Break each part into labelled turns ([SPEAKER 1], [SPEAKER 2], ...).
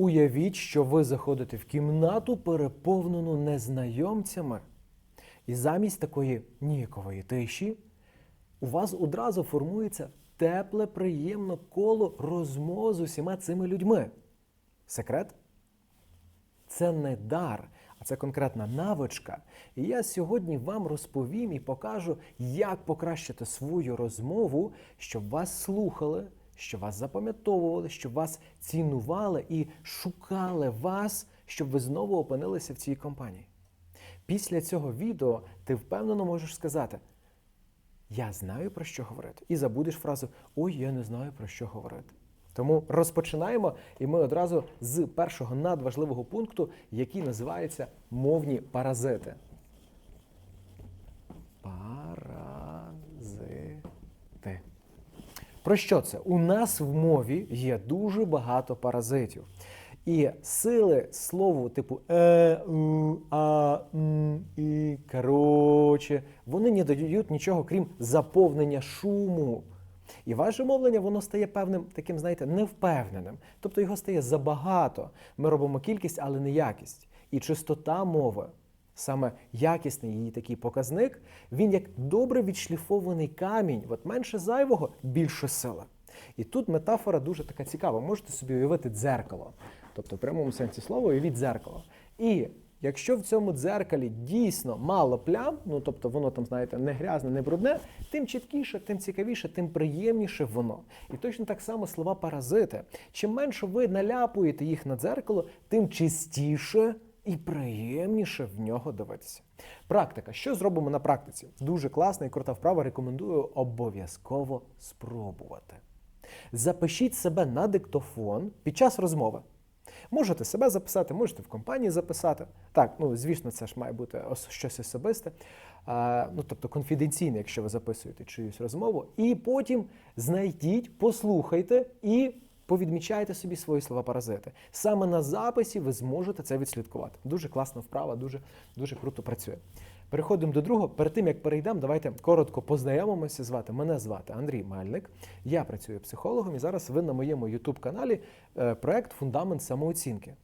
[SPEAKER 1] Уявіть, що ви заходите в кімнату, переповнену незнайомцями, і замість такої ніякової тиші у вас одразу формується тепле, приємне коло розмов з усіма цими людьми. Секрет? Це не дар, а це конкретна навичка. І я сьогодні вам розповім і покажу, як покращити свою розмову, щоб вас слухали, щоб вас запам'ятовували, щоб вас цінували і шукали вас, щоб ви знову опинилися в цій компанії. Після цього відео ти впевнено можеш сказати: Я знаю про що говорити. І забудеш фразу Ой, я не знаю про що говорити. Тому розпочинаємо, і ми одразу з першого надважливого пункту, який називається мовні паразити. Паразити. Про що це? У нас в мові є дуже багато паразитів. І сили слову, типу е, у, а, м, і, короче, вони не дають нічого, крім заповнення шуму. І ваше мовлення воно стає певним таким, знаєте, невпевненим. Тобто його стає забагато. Ми робимо кількість, але не якість. І чистота мови, саме якісний її такий показник, він як добре відшліфований камінь, от менше зайвого, більше сила. І тут метафора дуже така цікава. Можете собі уявити дзеркало. Тобто, в прямому сенсі слова, уявіть дзеркало. І якщо в цьому дзеркалі дійсно мало плям, ну тобто воно там, знаєте, не грязне, не брудне, тим чіткіше, тим цікавіше, тим приємніше воно. І точно так само слова паразити. Чим менше ви наляпуєте їх на дзеркало, тим чистіше і приємніше в нього дивитися. Практика. Що зробимо на практиці? Дуже класна і крута вправа. Рекомендую обов'язково спробувати. Запишіть себе на диктофон під час розмови. Можете себе записати, можете в компанії записати. Так, ну звісно, це ж має бути щось особисте, а, ну тобто конфіденційне, якщо ви записуєте чиюсь розмову. І потім знайдіть, послухайте і повідмічайте собі свої слова паразити. Саме на записі ви зможете це відслідкувати. Дуже класна вправа, дуже, дуже круто працює. Переходимо до другого. Перед тим як перейдемо, давайте коротко познайомимося Звати. Мене звати Андрій Мальник. Я працюю психологом, і зараз ви на моєму youtube каналі проект Фундамент самооцінки.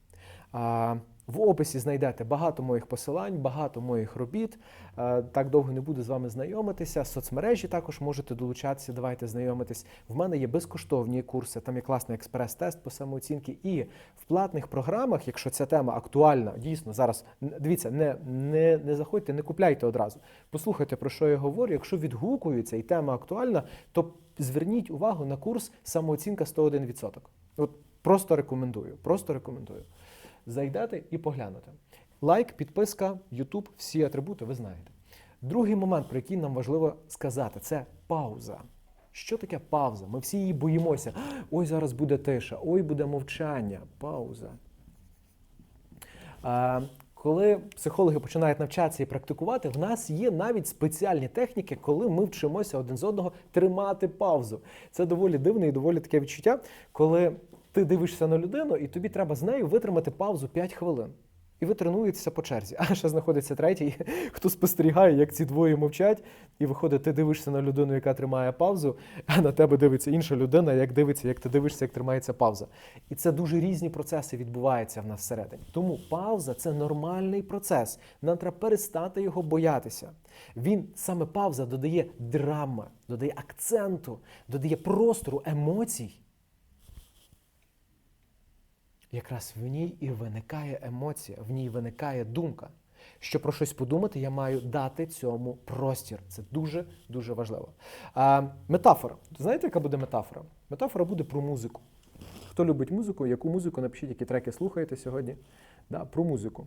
[SPEAKER 1] В описі знайдете багато моїх посилань, багато моїх робіт. Е, Так довго не буду з вами знайомитися. Соцмережі також можете долучатися, давайте знайомитись. В мене є безкоштовні курси, там є класний експрес-тест по самооцінки. І в платних програмах, якщо ця тема актуальна, дійсно зараз дивіться, не, не, не заходьте, не купляйте одразу. Послухайте, про що я говорю. Якщо відгукується і тема актуальна, то зверніть увагу на курс самооцінка 101%. От просто рекомендую, просто рекомендую. Зайдете і поглянете. Лайк, підписка, YouTube, всі атрибути ви знаєте. Другий момент, про який нам важливо сказати, це пауза. Що таке пауза? Ми всі її боїмося. Ой, зараз буде тиша, ой, буде мовчання. Пауза. А, Коли психологи починають навчатися і практикувати, в нас є навіть спеціальні техніки, коли ми вчимося один з одного тримати паузу. Це доволі дивне і доволі таке відчуття, коли ти дивишся на людину, і тобі треба з нею витримати паузу 5 хвилин. І ви тренуєтеся по черзі. А ще знаходиться третій, хто спостерігає, як ці двоє мовчать, і виходить, ти дивишся на людину, яка тримає паузу, а на тебе дивиться інша людина, як дивиться, як ти дивишся, як тримається пауза. І це дуже різні процеси відбуваються в нас всередині. Тому пауза це нормальний процес. Нам треба перестати його боятися. Він саме пауза додає драми, додає акценту, додає простору емоцій. Якраз в ній і виникає емоція, в ній виникає думка. Що про щось подумати, я маю дати цьому простір. Це дуже дуже важливо. А, метафора. Знаєте, яка буде метафора? Метафора буде про музику. Хто любить музику, яку музику напишіть, які треки слухаєте сьогодні? Да, про музику.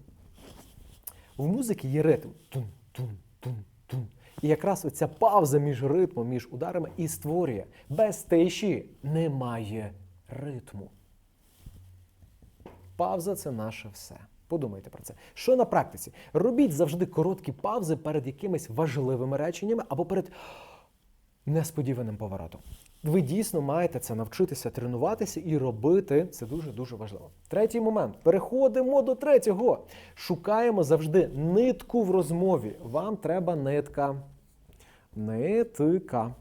[SPEAKER 1] В музики є ритм. Тун, тун, тун, тун. І якраз оця пауза між ритмом, між ударами і створює. Без тиші немає ритму. Пауза це наше все. Подумайте про це. Що на практиці? Робіть завжди короткі паузи перед якимись важливими реченнями або перед несподіваним поворотом. Ви дійсно маєте це навчитися тренуватися і робити. Це дуже дуже важливо. Третій момент. Переходимо до третього. Шукаємо завжди нитку в розмові. Вам треба нитка. Нитка.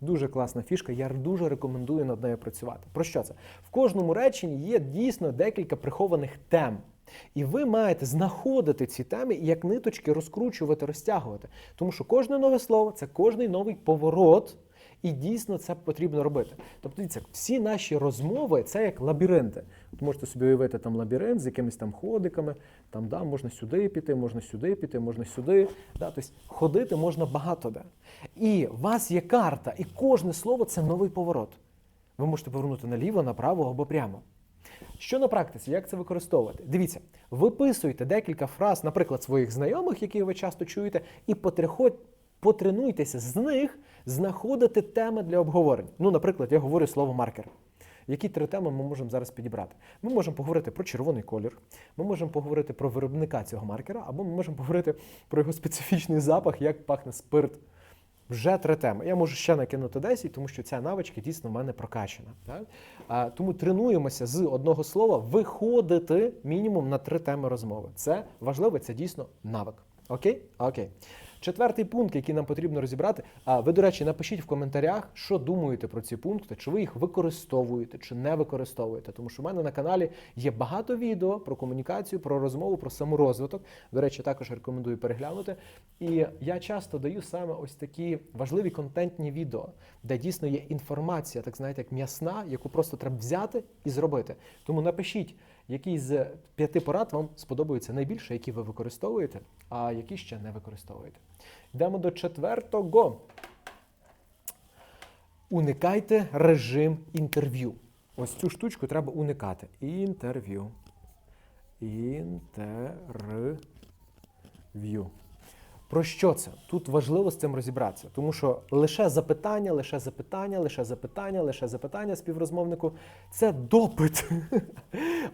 [SPEAKER 1] Дуже класна фішка. Я дуже рекомендую над нею працювати. Про що це? В кожному реченні є дійсно декілька прихованих тем. І ви маєте знаходити ці теми і як ниточки розкручувати, розтягувати. Тому що кожне нове слово це кожний новий поворот. І дійсно це потрібно робити. Тобто, дивіться, всі наші розмови це як лабіринти. От можете собі уявити там лабіринт з якимись там ходиками. Там да, можна сюди піти, можна сюди піти, можна сюди. Да, тобто ходити можна багато де. І у вас є карта, і кожне слово це новий поворот. Ви можете повернути наліво, направо або прямо. Що на практиці, як це використовувати? Дивіться, виписуйте декілька фраз, наприклад, своїх знайомих, які ви часто чуєте, і потренуйтеся з них знаходити теми для обговорень. Ну, наприклад, я говорю слово маркер. Які три теми ми можемо зараз підібрати? Ми можемо поговорити про червоний колір, ми можемо поговорити про виробника цього маркера, або ми можемо поговорити про його специфічний запах, як пахне спирт. Вже три теми. Я можу ще накинути 10, тому що ця навичка дійсно в мене прокачана. Так? Тому тренуємося з одного слова виходити мінімум на три теми розмови. Це важливо, це дійсно навик. Окей? Окей. Четвертий пункт, який нам потрібно розібрати. А ви, до речі, напишіть в коментарях, що думаєте про ці пункти, чи ви їх використовуєте, чи не використовуєте. Тому що в мене на каналі є багато відео про комунікацію, про розмову, про саморозвиток. До речі, також рекомендую переглянути. І я часто даю саме ось такі важливі контентні відео, де дійсно є інформація, так знаєте, як м'ясна, яку просто треба взяти і зробити. Тому напишіть, які з п'яти порад вам сподобаються найбільше, які ви використовуєте, а які ще не використовуєте. Йдемо до четвертого. Уникайте режим інтерв'ю. Ось цю штучку треба уникати. Інтерв'ю. Інтерв'ю. Про що це? Тут важливо з цим розібратися, тому що лише запитання, лише запитання, лише запитання, лише запитання співрозмовнику це допит.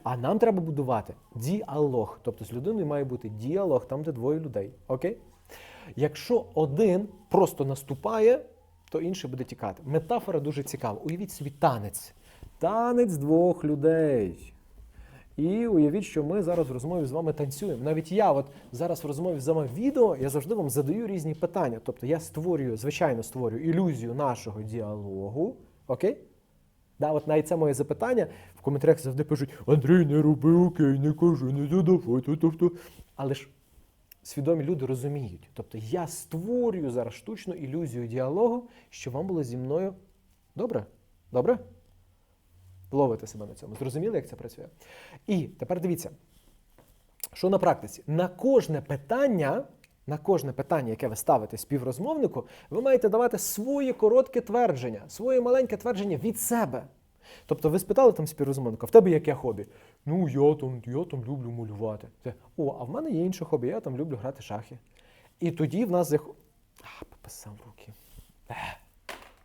[SPEAKER 1] А нам треба будувати діалог. Тобто з людиною має бути діалог там, де двоє людей. Окей? Якщо один просто наступає, то інший буде тікати. Метафора дуже цікава. Уявіть собі танець. Танець двох людей. І уявіть, що ми зараз в розмові з вами танцюємо. Навіть я, от зараз в розмові з вами відео, я завжди вам задаю різні питання. Тобто я створюю, звичайно, створюю ілюзію нашого діалогу. Окей? Да, от навіть це моє запитання в коментарях завжди пишуть: Андрій, не роби окей, не кажи, не задавай. Тобто. Але ж свідомі люди розуміють. Тобто я створюю зараз штучну ілюзію діалогу, що вам було зі мною добре? Добре? Ловите себе на цьому. Зрозуміли, як це працює? І тепер дивіться, що на практиці? На кожне питання, на кожне питання, яке ви ставите співрозмовнику, ви маєте давати своє коротке твердження, своє маленьке твердження від себе. Тобто ви спитали там співрозмовника, в тебе яке хобі? Ну, я там, я там люблю малювати. О, а в мене є інше хобі, я там люблю грати шахи. І тоді в нас зах... А, пописав руки. Е.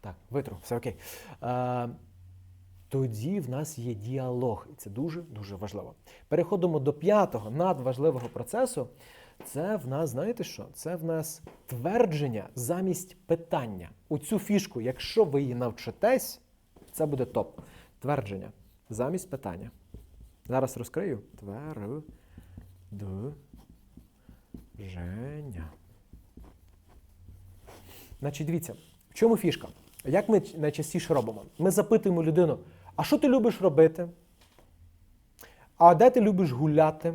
[SPEAKER 1] Так, витру, все окей. Тоді в нас є діалог, і це дуже дуже важливо. Переходимо до п'ятого надважливого процесу. Це в нас, знаєте що? Це в нас твердження замість питання. У цю фішку, якщо ви її навчитесь, це буде топ. Твердження замість питання. Зараз розкрию. Твердження. Значить, дивіться, в чому фішка? Як ми найчастіше робимо? Ми запитуємо людину, а що ти любиш робити? А де ти любиш гуляти?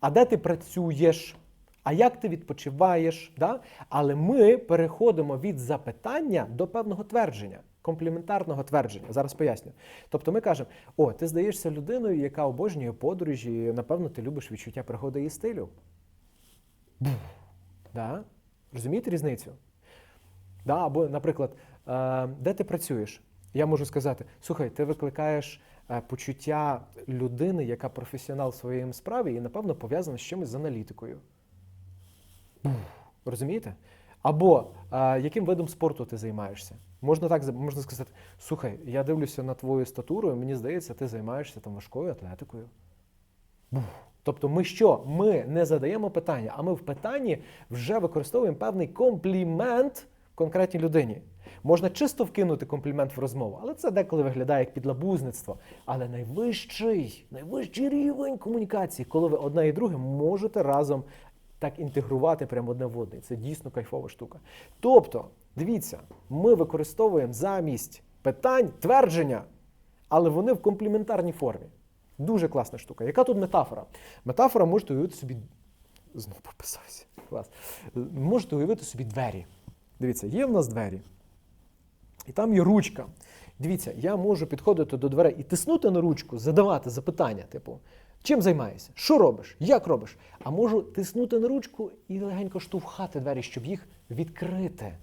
[SPEAKER 1] А де ти працюєш? А як ти відпочиваєш? Да? Але ми переходимо від запитання до певного твердження, компліментарного твердження. Зараз поясню. Тобто ми кажемо: о, ти здаєшся людиною, яка обожнює подорожі, і, напевно, ти любиш відчуття пригоди і стилю. Да? Розумієте різницю? Да? Або, наприклад, е, де ти працюєш? Я можу сказати: слухай, ти викликаєш е, почуття людини, яка професіонал в своїй справі, і, напевно, пов'язана з чимось з аналітикою. Розумієте? Або е, яким видом спорту ти займаєшся? Можна так можна сказати: слухай, я дивлюся на твою статуру, і мені здається, ти займаєшся там важкою атлетикою. Тобто, ми що? Ми не задаємо питання, а ми в питанні вже використовуємо певний комплімент конкретній людині. Можна чисто вкинути комплімент в розмову, але це деколи виглядає як підлабузництво. Але найвищий, найвищий рівень комунікації, коли ви одне і друге можете разом так інтегрувати прямо одне в одне. Це дійсно кайфова штука. Тобто, Дивіться, ми використовуємо замість питань твердження, але вони в компліментарній формі. Дуже класна штука. Яка тут метафора? Метафора можете уявити собі. Знову пописався. Клас. Можете уявити собі двері. Дивіться, є в нас двері. І там є ручка. Дивіться, я можу підходити до дверей і тиснути на ручку, задавати запитання, типу, чим займаєшся? Що робиш? Як робиш? А можу тиснути на ручку і легенько штовхати двері, щоб їх відкрити.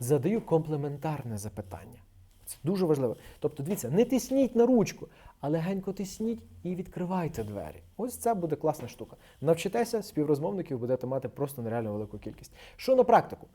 [SPEAKER 1] Задаю комплементарне запитання. Це дуже важливо. Тобто, дивіться, не тисніть на ручку, а легенько тисніть і відкривайте двері. Ось це буде класна штука. Навчитеся, співрозмовників будете мати просто нереально велику кількість. Що на практику?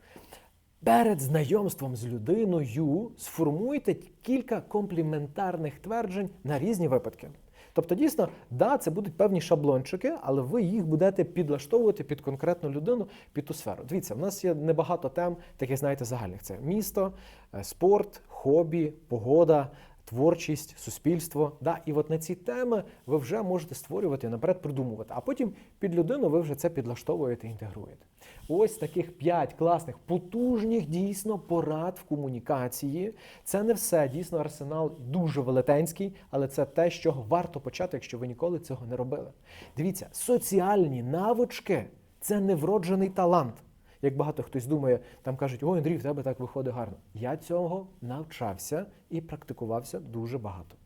[SPEAKER 1] Перед знайомством з людиною сформуйте кілька компліментарних тверджень на різні випадки. Тобто, дійсно, да, це будуть певні шаблончики, але ви їх будете підлаштовувати під конкретну людину, під ту сферу. Дивіться, в нас є небагато тем, таких знаєте, загальних: це місто, е, спорт, хобі, погода. Творчість, суспільство, да, і от на ці теми ви вже можете створювати наперед придумувати, а потім під людину ви вже це підлаштовуєте, інтегруєте. Ось таких п'ять класних, потужних дійсно порад в комунікації. Це не все. Дійсно, арсенал дуже велетенський, але це те, з чого варто почати, якщо ви ніколи цього не робили. Дивіться, соціальні навички це не вроджений талант. Як багато хтось думає, там кажуть, ой, Андрій, в тебе так виходить гарно. Я цього навчався і практикувався дуже багато.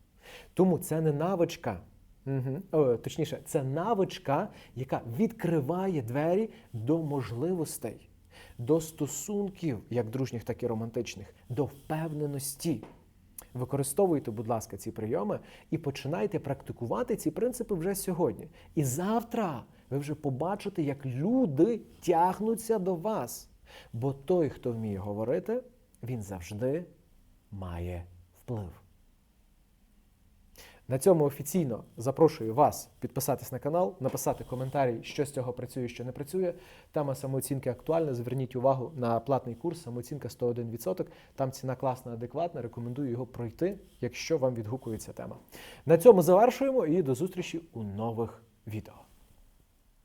[SPEAKER 1] Тому це не навичка. Угу. Точніше, це навичка, яка відкриває двері до можливостей, до стосунків, як дружніх, так і романтичних, до впевненості. Використовуйте, будь ласка, ці прийоми і починайте практикувати ці принципи вже сьогодні. І завтра ви вже побачите, як люди тягнуться до вас. Бо той, хто вміє говорити, він завжди має вплив. На цьому офіційно запрошую вас підписатись на канал, написати коментарі, що з цього працює, що не працює. Тема самооцінки актуальна. Зверніть увагу на платний курс самооцінка 101%. Там ціна класна, адекватна. Рекомендую його пройти, якщо вам відгукується тема. На цьому завершуємо і до зустрічі у нових відео.